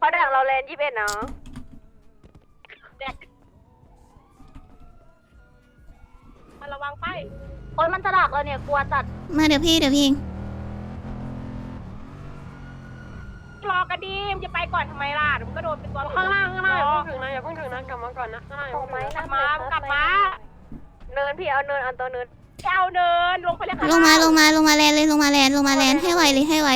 เขาดักเราแลนยี่สิบเอ็ดเนาะมาระวังไปโอ้ยมันจะดักเราเนี่ยกลัวจัดมาเดี๋ยวพี่เดี๋ยวพี่รอกระดีมจะไปก่อนทำไมล่ะเดี๋ยวมันก็โดนเป็นตัวข้างล่างข้างล่างอย่าอเพิ่งถึงนะอย่าเพิ่งถึงนะกลับมาก่อนนะข้างล่างตรงไหมกลับมากลับมาเนินพี่เอาเนินเอาตัวเนินเอาเนินลงไปเลยค่ะลงมาลงมาลงมาแลนเลยลงมาแลนลงมาแลนให้ไวเลยให้ไว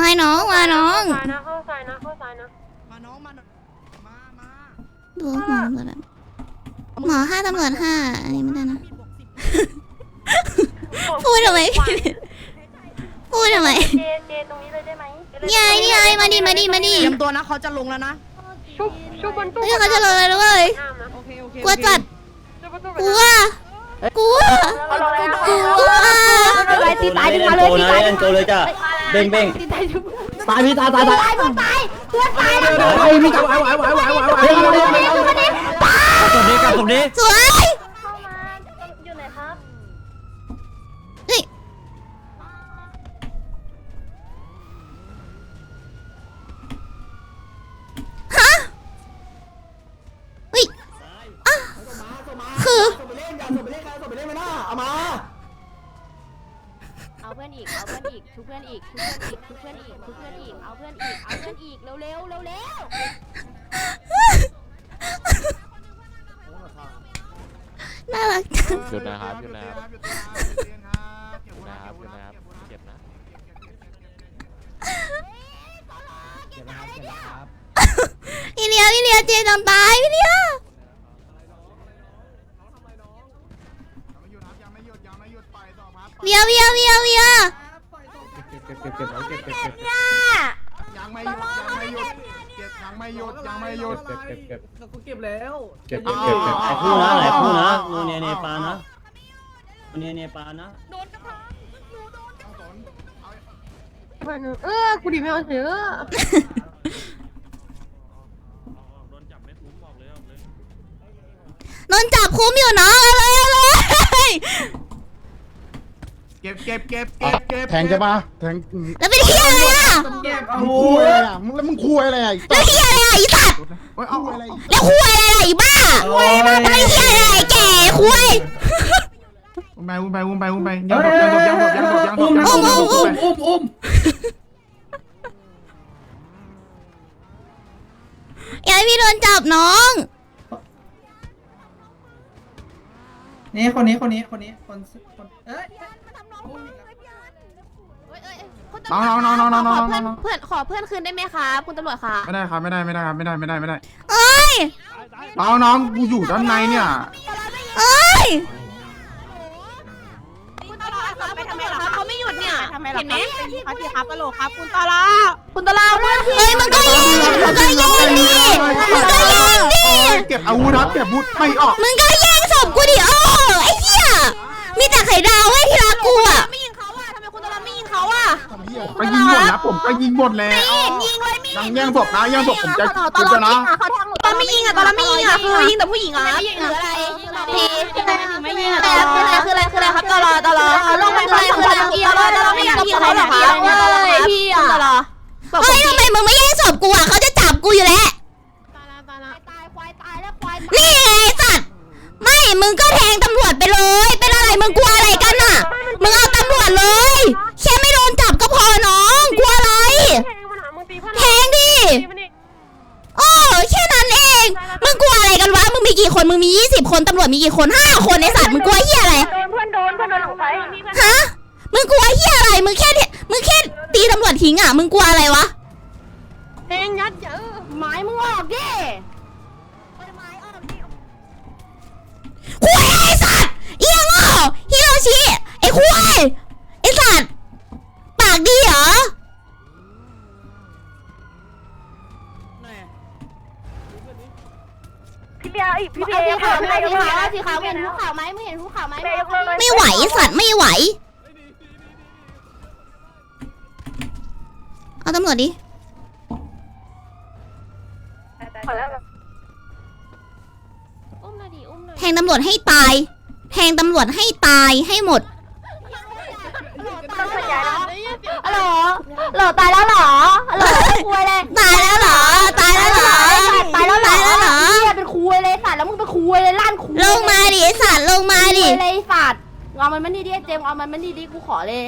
มาน้องมาน้องซ้ายนะเข้าซ้ายนะเข้าซ้ายนะมาน้องมาน้องมามาดูหมอตำรวจอะหมอห้าตำรวจห้าอันนี้ไม่ได้นะพูดทำไมพี่พูดทำไมเจเจตรงนี้เลยได้ไหมยายนี่ยายมาดิมาดิมาดิเตรียมตัวนะเขาจะลงแล้วนะ ชุบชุบบนตู้เฮ้ยเขาจะเลยด้วยห้ามนะโอเคโอเคกลัวจัดชุบบนตู้กลัวกลัวเขาลงแล้วกลัวอะไรตีตายดึงมาเลยตีตายดึงเลยจ้ะ เบ้งเบ้งตายพี่ตายตายตายตายเพื่อนตายเพื่อนตายนะไอ้พี่กับไอ้ไอ้ไอ้ไอ้ไอ้ไอ้กับผมนี้กับผมนี้สวยเข้ามาอยู่ไหนครับเฮ้ยฮะเฮ้ยอะคือส่งไปเล่นอย่าส่งไปเล่นใครส่งไปเล่นไม่น่าเอามา เอาเพื่อนอีก เอาเพื่อนอีกชุบเพื่อนอีกชุบเพื่อนอีกชุบเพื่อนอีกชุบเพื่อนอีก เอาเพื่อนอีก เอาเพื่อนอีก เร็วเร็วเร็วเร็วน่ารักจังหยุดนะครับหยุดนะครับหยุดนะครับหยุดนะครับเจ็บนะเก็บนะครับเก็บนะครับพี่เลียพี่เลียเจจังตายพี่เลีย เวียเวียเวียเวียเก็บเก็บเก็บเก็บเก็บเก็บเก็บยังไม่หยุดยังไม่หยุดเก็บยังไม่หยุดยังไม่หยุดเก็บเก็บเก็บเราก็เก็บแล้วเก็บเก็บเก็บเก็บไอ้คู่นะไอ้คู่นะนูเนเนปานะนูเนเนปานะเออกูดีไม่เอาเสือโดนจับไม่คุ้มบอกเลยบอกเลย โดนจับคุ้มอยู่น้องเอาเลยเอาเลย เก็บเก็บเก็บเก็บเก็บแทงใช่ปะแทงแล้วเป็นเฮียอะไรอะเก็บเอามึงคุยอะไรอะมึงแล้วมึงคุยอะไรอะแล้วเฮียอะไรอะอีสัตว์เฮ้ยเอาคุยอะไรแล้วคุยอะไรอะอีบ้าแล้วเฮียอะไรแก่คุยอุ้มไปอุ้มไปอุ้มไปอุ้มไปยังหลบยังหลบยังหลบยังหลบยังหลบยังหลบอุ้มอุ้มอุ้มอุ้มอุ้มอย่าให้พี่โดนจับน้อง นี่คนนี้คนนี้คนนี้คนคนเอ้ย น้องน้องน้องน้องน้องน้องน้องเพื่อนขอเพื่อนคืนได้ไหมคะคุณตำรวจคะไม่ได้ครับไม่ได้ไม่ได้ครับไม่ได้ไม่ได้ไม่ได้เอ้ย น้องน้องกูอยู่ด้านในเนี่ย เอ้ย คุณตลอดครับไปทำไมล่ะครับเขาไม่หยุดเนี่ยทำไมล่ะครับครับพี่ครับกะโหลกครับ คุณตลอดคุณตลาเพื่อนคืนเฮ้ยมึงก็ยิงมึงก็ยิงดิมึงก็ยิงดิเก็บอาวุธครับเก็บอาวุธไม่ออกมึงก็แย่งศพกูดิโอ้ไอ้เหี้ยมีแต่ไข่ดาวไว้ที่รักกูอะไม่ยิงเขาอะ ก็ยิงหมดแล้วผมก็ยิงหมดแล้วยิงเลยไม่ยังแย่งศพนะแย่งศพผมจะตคุณลอจะดนะตอนไม่ยิงอะตอนไม่ยิงอะคือยิงแต่ผู้หญิงอะไม่ยิงหรืออะไรพี่ไม่ยิงอะคืออะไรคืออะไรคืออะไรครับตลอดตลอดลงไปคืออะไรคืออะไรตลอดตลอดไม่อยากยิงเขาหรอครับเลยพี่อะตลอดเฮ้ยทำไมมึงไม่แย่งศพกูอะเขาจะ ตำรวจมีกี่คนห้าคนไอ้สัตว์มึงกลัวเหี้ยอะไร โดนเพื่อนโดนเพื่อนโดนหลงไฟฮะ มึงกลัวเหี้ยอะไร มึงแค่เนี่ยมึงแค่ตีตำรวจทิ้งอะ มึงกลัวอะไรวะแทงยัดเยอะไม้มึงออกดิคุยไอ้สัตว์เอียงอะฮิโรชิไอ้คุยไอ้สัตว์ปากดีเหรอ พี่เบียร์อีกพี่พี่เบียเบียร์ร์ขาขาววไม่ไม่ได้สีพี่ขาวเบียร์สีขาวเห็นหูขาวไหมไม่เห็นหูขาวไหมไม่ไหวสัตว์ไม่ไหว เอาตำรวจดิ ขอแล้ว อุ้มหน่อยดิอุ้มหน่อย แทงตำรวจให้ตาย แทงตำรวจให้ตายให้หมด ต้องขยายแล้วฮัลโหลฮัลโหลตายแล้วเหรอฮัลโหลคุยเลยตายแล้วเหรอ ตายแล้วเหรอ ตายแล้วเหรอตายแล้วเหรอเหี้ยเป็นคุยเลยสัตว์แล้วมึงเป็นคุยเลยล้านคุยลงมาดิไอ้สัตว์ลงมาดิคุยเลยสัตว์เอามันมันนี่ดิเจมส์เอามันมันนี่ดิกูขอเลย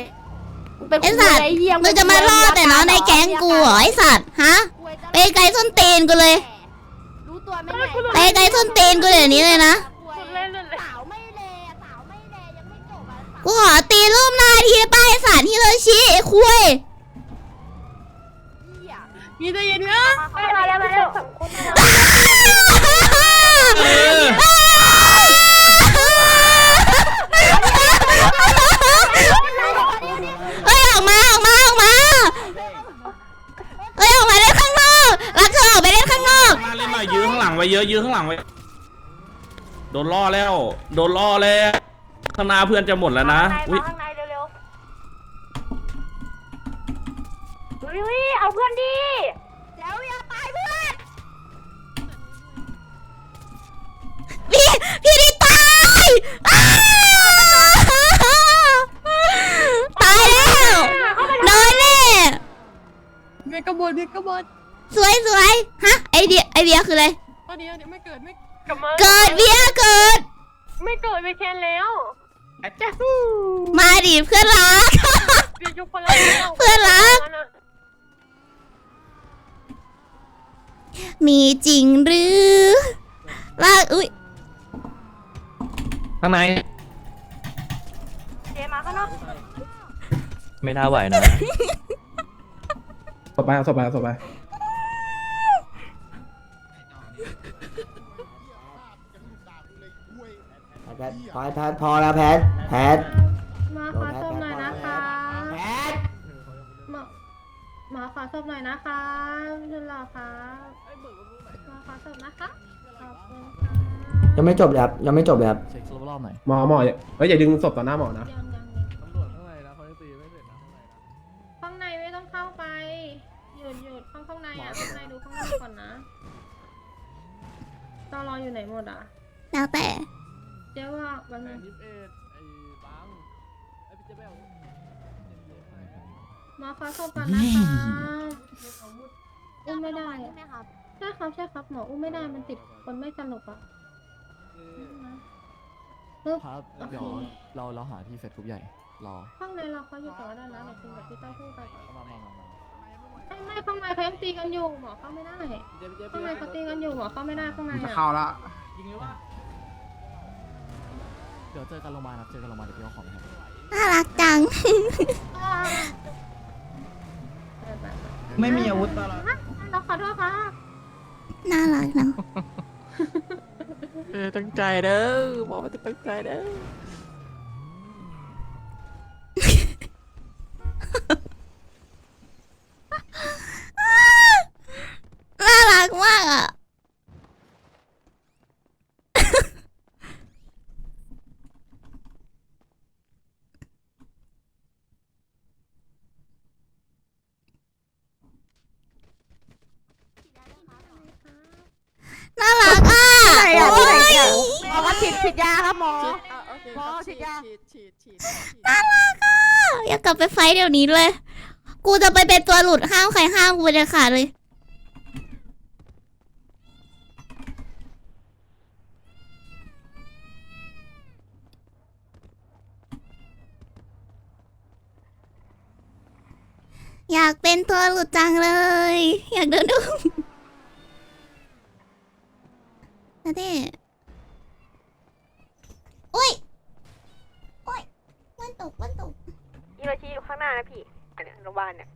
มึงเป็นไอ้คุยสัตว์เลยเหี้ยมึงจะมาล่อแต่น้องในแก๊งกูเหรอไอ้สัตว์ ฮะ ไปไกลส้นตีนกูเลย รู้ตัวไหมไปไกลส้นตีนกูเดี๋ยวนี้เลยนะ กูขอตีรูปหน้าทีป้ายสารฮิโรชิไอ้คุยมีใจเย็นนะมาแล้วมาแล้วสองคนเฮ้ยออกมาออกมาออกมาเฮ้ยออกมาเล่นข้างนอกรักเธอออกไปเล่นข้างนอกมาเล่นหน่อยยื้อข้างหลังไว้เยอะยื้อข้างหลังไว้ โดนล่อแล้ว โดนล่อแล้วข้างหน้าเพื่อนจะหมดแล้วนะอุ้ยข้างในเร็วๆอุ้ยเอาเพื่อนดีแล้วอย่าตายเพื่อนพี่พี่ดิตายอ้าวตายแล้วโดนแน่เมกะบอลเมกะบอลสวยสวยฮะไอเดียไอเบียคืออะไรตอนนี้เดี๋ยวไม่เกิดไม่กลับมาเกิดเบียเกิด ไม่เกิดไปแคนแล้ว มาดิเพื่อนรักเบียร์ยกคนละแล้วเพื่อนรัก มีจริงหรือลากอุ้ยข้างในเจมาข้างนอกไม่น่าไหวนะ สบไปสบไปสบไป แพทพอแพทพอแล้วแพทแพทมาขอศพหน่อยนะคะมามาขอศพหน่อยนะคะคุณหล่อคะมาขอศพนะคะขอบคุณค่ะยังไม่จบเลยครับยังไม่จบเลยครับหมอหมออย่าเฮ้ยอย่าดึงศพต่อหน้าหมอนะยังยังข้างในไม่ต้องเข้าไปหยุดหยุดข้างข้างในอะข้างในดูข้างนอกก่อนนะตอรออยู่ไหนหมดอะแล้วแต่ เจ๊ว่าวันนึงมาขอศพก่อนนะคะอุ้มไม่ได้อะใช่ไหมครับใช่ครับใช่ครับหมออุ้มไม่ได้มันติดคนไม่สนุกอะปึ๊บ ครับ เดี๋ยวเราเราหาที่เสร็จทุกใหญ่ รอ ข้างในเราเขาอยู่ก่อนก็ได้นะเดี๋ยวคุยกับพี่เต้าหู้ไปก่อนมามามามาไม่ไม่ข้างในเขายังตีกันอยู่หมอเข้าไม่ได้ข้างในเขาตีกันอยู่หมอเข้าไม่ได้ข้างในจะอะเข้าละเดี๋ยวเจอกันโรงพยาบาลครับเจอกันโรงพยาบาลเดี๋ยวพี่เอาของไปให้น่ารักจัง ไม่มีอาวุธตลอดเราขอโทษค่ะน่ารักเนาะ เออตั้งใจเด้อบอกว่าจะตั้งใจเด้อ น่ารักมากอะ น่ารักอะโอ้ย หมอครับ ฉีดฉีดยาครับหมอหมอฉีดยาฉีดฉีดฉีดน่ารักอะอยากกลับไปไฟท์เดี๋ยวนี้เลย กูจะไปเป็นตัวหลุดห้ามใครห้ามกูเลยค่ะเลย อยากเป็นตัวหลุดจังเลย อยากเดินดูนะเด้โอ้ย โอ้ยวันตกวันตก อีโรชิอยู่ข้างหน้านะพี่อันเนี้ยโรงพยาบาลเนี่ย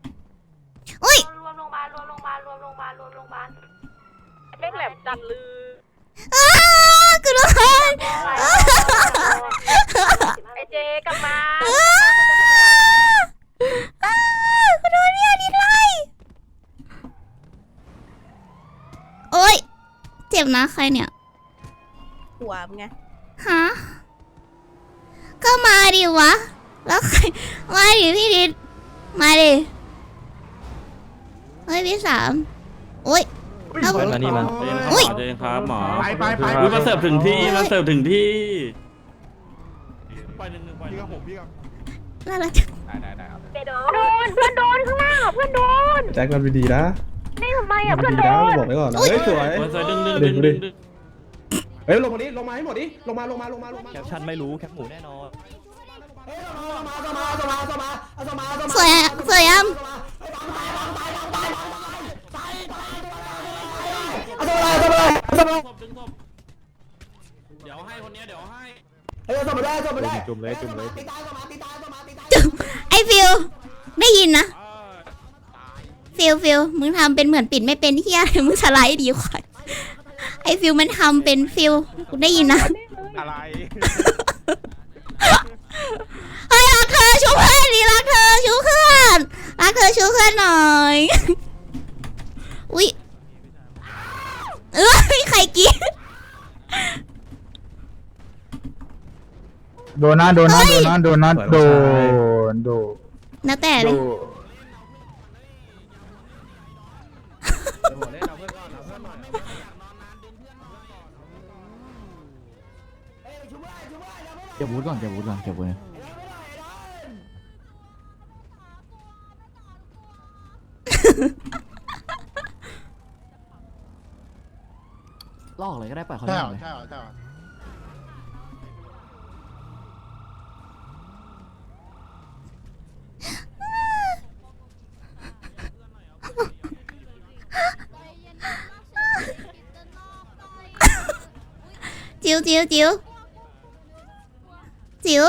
โอ้ย รวมโรงพยาบาลรวมโรงพยาบาลรวมโรงพยาบาลรวมโรงพยาบาลเล็กแหล มจัดลืออกูโดนไอเจกลับมาอ้าอ้ากูโดนเนี่ยนิดไรโอ้ยเจ็บนะใครเนี่ยหัวไงฮะก็มาดิวะ แล้วใครมาดิพี่ดิดมาดิเฮ้ยพี่สามโอ้ย เอามานี่มาอุ๊ยเจนครับหมอไปไปไป อุ๊ยมาเสิร์ฟถึงที่มาเสิร์ฟถึงที่ปล่อยหนึ่งหนึ่งปล่อยหพี่นึ่กับงผมพี่กับน่ารักจังได้ได้ได้เอาโดนเพื่อนโดนข้างหน้าเพื่อนโดนแจ็คมันดีนะนี่ทำไมอะเพื่อนโดนบอกไว้ก่อนเฮ้ยสวยโอ้ยสวยดึงดึงดึงดึงดึงเฮ้ยลงมาดิลงมาให้หมดดิลงมาลงมาลงมาลงมาแคปชั่นไม่รู้แคปหมูแน่นอนสวยอะสวยอะดึ ศพดึงศพเดี๋ยวให้คนเนี้ยเดี๋ยวให้จุ่มเลยจุ่มเลยจุ๊บไอฟิวได้ยินนะฟิลฟิลมึงทำเป็นเหมือนปิดไม่เป็นเฮียมึงสไลด์ดีกว่าไอฟิลมันทำเป็นฟิลกูได้ยินนะอะไรเฮ้ยรักเธอชูเพื่อนดิรักเธอชูเพื่อนรักเธอชูเพื่อนหน่อยอุ้ย เอ้ยใครกินโดนนะโดนนะโดนนะโดนนะโดนโดนแล้วแต่เลยเก็บวูดก่อนเก็บวูดก่อนเก็บวู ลอกเลยก็ได้ปล่อยเขาใช่เล่เหรนอเลยใช่เหรอใช่เหรอจิ๋วจิ๋วจิ๋วจิ๋ว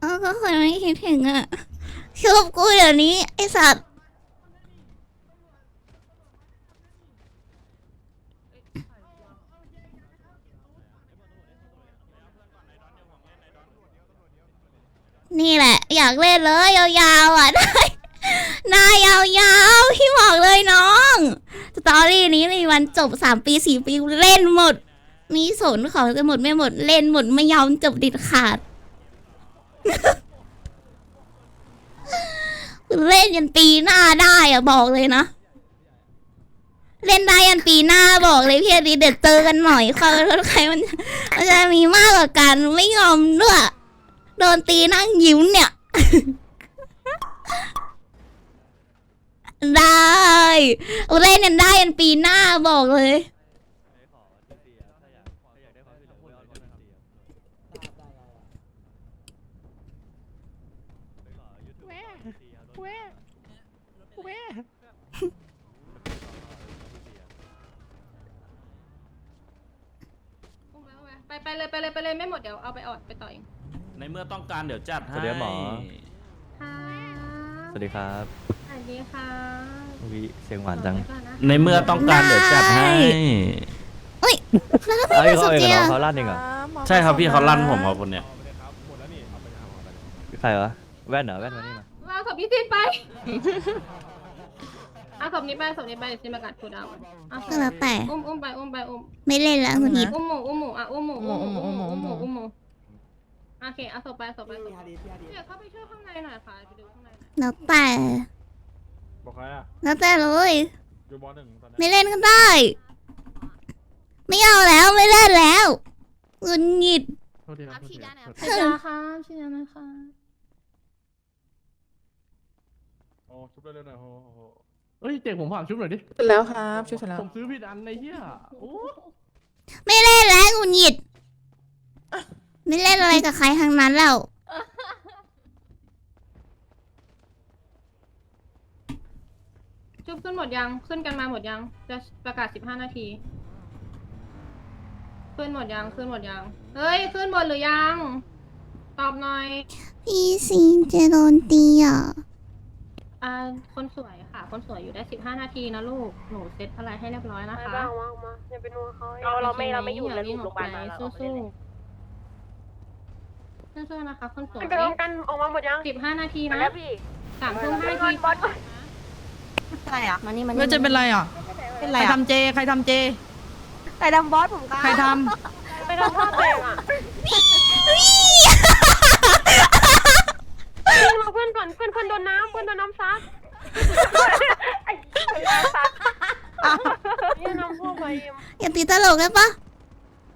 เออก็คนไม่คิดถึงอะชุบกูเดี๋ยวนี้ ไอสัตว์ นี่แหละ อยากเล่นเลยยาวๆอะได้นายยาวๆพี่บอกเลยน้องสตอรี่นี้ในวันจบสามปีสี่ปีเล่นหมด มีสนของจะหมดไม่หมดเล่นหมดไม่ยอมจบดิดขาดเล่นยันปีหน้าได้อะบอกเลยนะ เล่นได้ยันปีหน้าบอกเลยพี่อดีเดี๋ยวเจอกันหน่อยใครใครมันมันจะมีมากกว่ากันไม่ยอมด้วย โดนตีนั่งยิ้มเนี่ย ได้เล่นกันได้ยันปีหน้าบอกเลย ไปไปเลยไปเลยไปเลยไม่หมดเดี๋ยวเอาไปออดไปต่อเอง ในเมื่อต้องการเดี๋ยวจัดให้สวัสดีครับหมอ ค่ะสวัสดีครับสวัสดีค่ะวิเสียงหวานจังไว้ก่อนนะในเมื่อต้องการเดี๋ยวจัดให้ แล้วทำไมเอ้ยเป็นเขาสเองเกียเหรอร์เขาลั่นเองเหรอใช่ครับพี่เขาลั่นผมครับคนเนี้ยใครวะแว่นเหรอแว่นมานี่มาเอาศพนี้ทิ้งไปเอาศพนี้ไปศพนี้ไปซิมากาดคูดาวก่อนเอาศพก็แล้วแต่ อุ้มอุ้มไปอุ้มไปอุ้มไม่เล่นแล้วคุณยิบอุ้มหมูอุ้มหมูอะอุ้มหมูอุ้มหมูอุ้มหมูอุ้มหมูอุ้มหมู โอเคเอาศพไปศพไปศพไปเดี๋ยวเข้าไปช่วยข้างในหน่อยค่ะไปดูข้างในหน่อยแล้วแต่บอกใครอะแล้วแต่เลย อยู่บอหนึ่งตอนนี้ไม่เล่นก็ได้ ไม่เอาแล้วไม่เล่นแล้วเงินหงิด โทษทีครับโทษทีครับ ฉีดยาครับฉีดยาหน่อยค่ะโอ้ชุบเร็วๆหน่อยโอ้โหเอ้ยเจ๋งผมฝากชุบหน่อยดิแล้วครับช่วยฉันแล้วผมซื้อผิดอันในเหี้ยโอ้ไม่เล่นแล้วเงินหงิด ไม่เล่นอะไรกับใครทั้งนั้นแล้ว จุบขึ้นหมดยัง ขึ้นกันมาหมดยัง จะประกาศสิบห้านาที ขึ้นหมดยัง ขึ้นหมดยัง เฮ้ย ขึ้นหมดหรือยัง ตอบหน่อย พี่ซีจะโดนตีอะอ่า คนสวยค่ะ คนสวยอยู่ได้สิบห้านาทีนะลูก หนูเซตอะไรให้เรียบร้อยนะคะเราเราไม่เราไม่อยู่แล้วลูกโรงพยาบาลมาสู้สู้ สู้ๆนะคะคนสวยไปพร้อมกันออกมาหมดยังสิบห้านาทีมานะแล้วพี่สามทุ่มห้าไปนาก่อทีนบอสก่อนอะไรอะมานี่มานี่ก็จะเป็นไรอะเป็นใคไรรอะทำเจ ใครทำเจ ใครทำบอสผมกันใครทไปทำท่าแปลงอะมาเพื่อนก่อนเพื่อนเพื่อนโดนน้ำเพื่อนโดนน้ำซัดไอ้น้ำซัดเนี่ยน้ำท่วมไปอย่าตีตลกได้ปะ